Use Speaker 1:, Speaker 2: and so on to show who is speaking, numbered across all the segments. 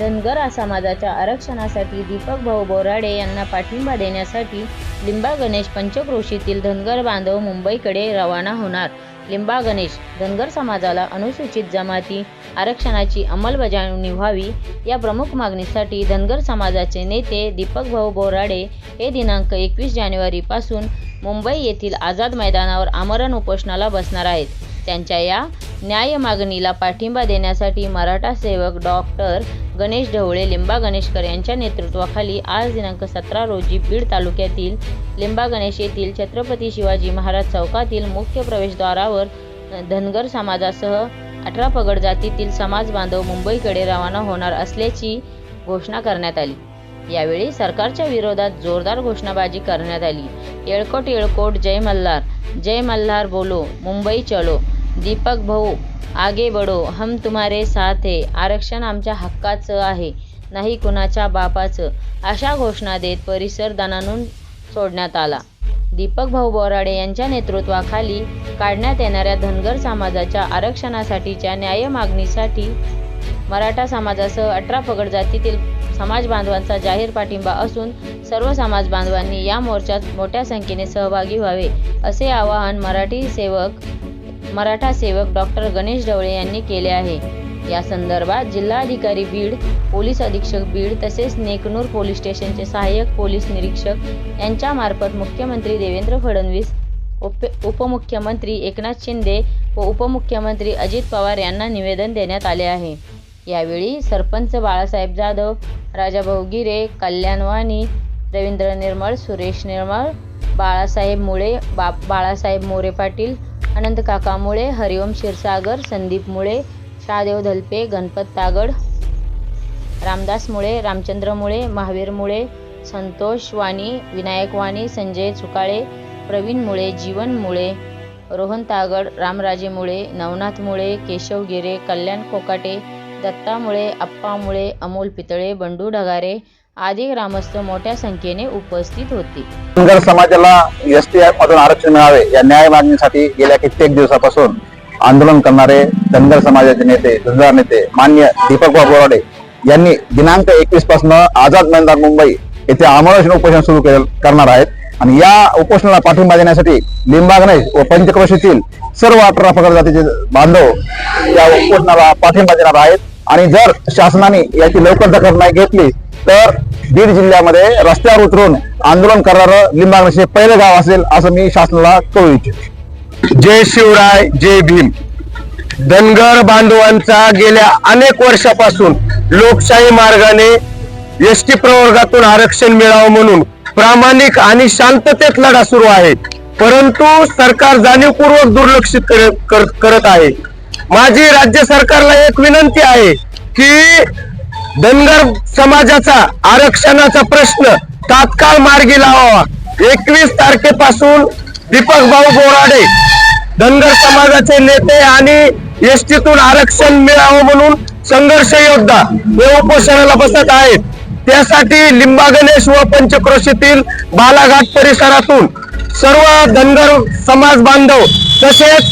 Speaker 1: धनगर समाजाच्या आरक्षणासाठी दीपक भाऊ बोराडे यांना पाठिंबा देण्यासाठी लिंबा गणेश पंचक्रोशीतील धनगर बांधव मुंबईकडे रवाना होणार. लिंबा गणेश धनगर समाजाला अनुसूचित जमाती आरक्षणाची अंमलबजावणी व्हावी या प्रमुख मागणीसाठी धनगर समाजाचे नेते दीपक भाऊ बोराडे हे दिनांक एकवीस जानेवारीपासून मुंबई येथील आझाद मैदानावर आमरण उपोषणाला बसणार आहेत. त्यांच्या या न्याय मागणीला पाठिंबा देण्यासाठी मराठा सेवक डॉक्टर गणेश ढवळे लिंबा गणेशकर यांच्या नेतृत्वाखाली आज दिनांक सतरा रोजी बीड तालुक्यातील लिंबा गणेश येथील छत्रपती शिवाजी महाराज चौकातील मुख्य प्रवेशद्वारावर धनगर समाजासह अठरा पगड जातीतील समाज बांधव मुंबईकडे रवाना होणार असल्याची घोषणा करण्यात आली. यावेळी सरकारच्या विरोधात जोरदार घोषणाबाजी करण्यात आली. येळकोट येळकोट जय मल्हार जय मल्हार बोलो मुंबई चलो. दीपक भाऊ आगे बडो हम तुम्हारे साथ है. आरक्षण आमच्या हक्काचं आहे नाही कुणाच्या बापाचं. अशा घोषणा देत परिसर दणानून सोडण्यात आला. दीपक भाऊ बोराडे यांच्या नेतृत्वाखाली काढण्यात येणाऱ्या धनगर समाजाच्या आरक्षणासाठीच्या न्याय मागणीसाठी मराठा समाजासह अठरा पगड जातीतील समाज बांधवांचा जाहीर पाठिंबा असून सर्व समाज बांधवांनी या मोर्चात मोठ्या संख्येने सहभागी व्हावे असे आवाहन मराठी सेवक मराठा सेवक डॉक्टर गणेश ढवळे यांनी केले आहे. या संदर्भात जिल्हाधिकारी बीड पोलीस अधीक्षक बीड तसेच नेकनूर पोलीस स्टेशनचे सहाय्यक पोलीस निरीक्षक यांच्यामार्फत मुख्यमंत्री देवेंद्र फडणवीस उप उपमुख्यमंत्री एकनाथ शिंदे व उपमुख्यमंत्री अजित पवार यांना निवेदन देण्यात आले आहे. यावेळी सरपंच बाळासाहेब जाधव राजाभाऊ गिरे कल्याण वाणी रवींद्र निर्मळ सुरेश निर्मळ बाळासाहेब मुळे बा बाळासाहेब मोरे पाटील अनंत काका मुळे हरिओम क्षीरसागर संदीप मुळे शहादेव धलपे गणपत तागड रामदास मुळे रामचंद्र मुळे महावीर मुळे संतोष वाणी विनायक वाणी संजय चुकाळे प्रवीण मुळे जीवन मुळे रोहन तागड रामराजे मुळे नवनाथ मुळे केशव गिरे कल्याण कोकाटे दत्ता मुळे अप्पा मुळे अमोल पितळे बंडू ढगारे आदी ग्रामस्थ मोठ्या संख्येने उपस्थित होते.
Speaker 2: धनगर समाजाला एस टी मधून आरक्षण मिळावे या न्याय मागणीसाठी गेल्या कित्येक दिवसापासून आंदोलन करणारे धनगर समाजाचे नेते धनगर नेते मान्य दीपक बोराडे यांनी दिनांक एकवीसपासून आझाद मैदान मुंबई येथे आमरण उपोषण सुरू करणार आहेत. आणि या उपोषणाला पाठिंबा देण्यासाठी लिंबागणेश व पंचक्रोशीतील सर्व अठरा पगड जातीचे बांधव या उपोषणाला पाठिंबा देणार आहेत. आणि जर शासनाने याची लवकर दखल नाही घेतली तर बीड जिल्ह्यामध्ये रस्त्यावर उतरून आंदोलन करणारं लिंबागणेश हे पहिलं गाव असेल असं मी शासनाला कळू इच्छितो.
Speaker 3: जय शिवराय जय भीम. धनगर बांधवांचा गेल्या अनेक वर्षापासून लोकशाही मार्गाने एस टी प्रवर्गातून आरक्षण मिळावं म्हणून प्रामाणिक आणि शांततेत लढा सुरू आहे. परंतु सरकार जाणीवपूर्वक दुर्लक्षित कर- कर- करत आहे. माझी राज्य सरकारला एक विनंती आहे की धनगर समाजाचा आरक्षणाचा प्रश्न तात्काळ मार्गी लावावा. एकवीस तारखेपासून दीपक भाऊ बोराडे धनगर समाजाचे नेते आणि एसटीतून आरक्षण मिळावं म्हणून संघर्ष योद्धा हे उपोषणाला बसत आहेत. त्यासाठी लिंबा गणेश व पंचक्रोशीतील बालाघाट परिसरातून सर्व धनगर समाज बांधव तसेच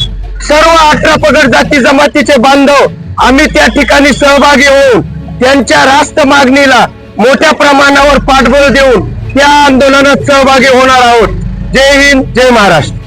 Speaker 3: सर्व अठरा पगड जाती जमातीचे बांधव आम्ही त्या ठिकाणी सहभागी होऊन त्यांच्या रास्त मागणीला मोठ्या प्रमाणावर पाठबळ देऊन त्या आंदोलनात सहभागी होणार आहोत. जय हिंद जय महाराष्ट्र.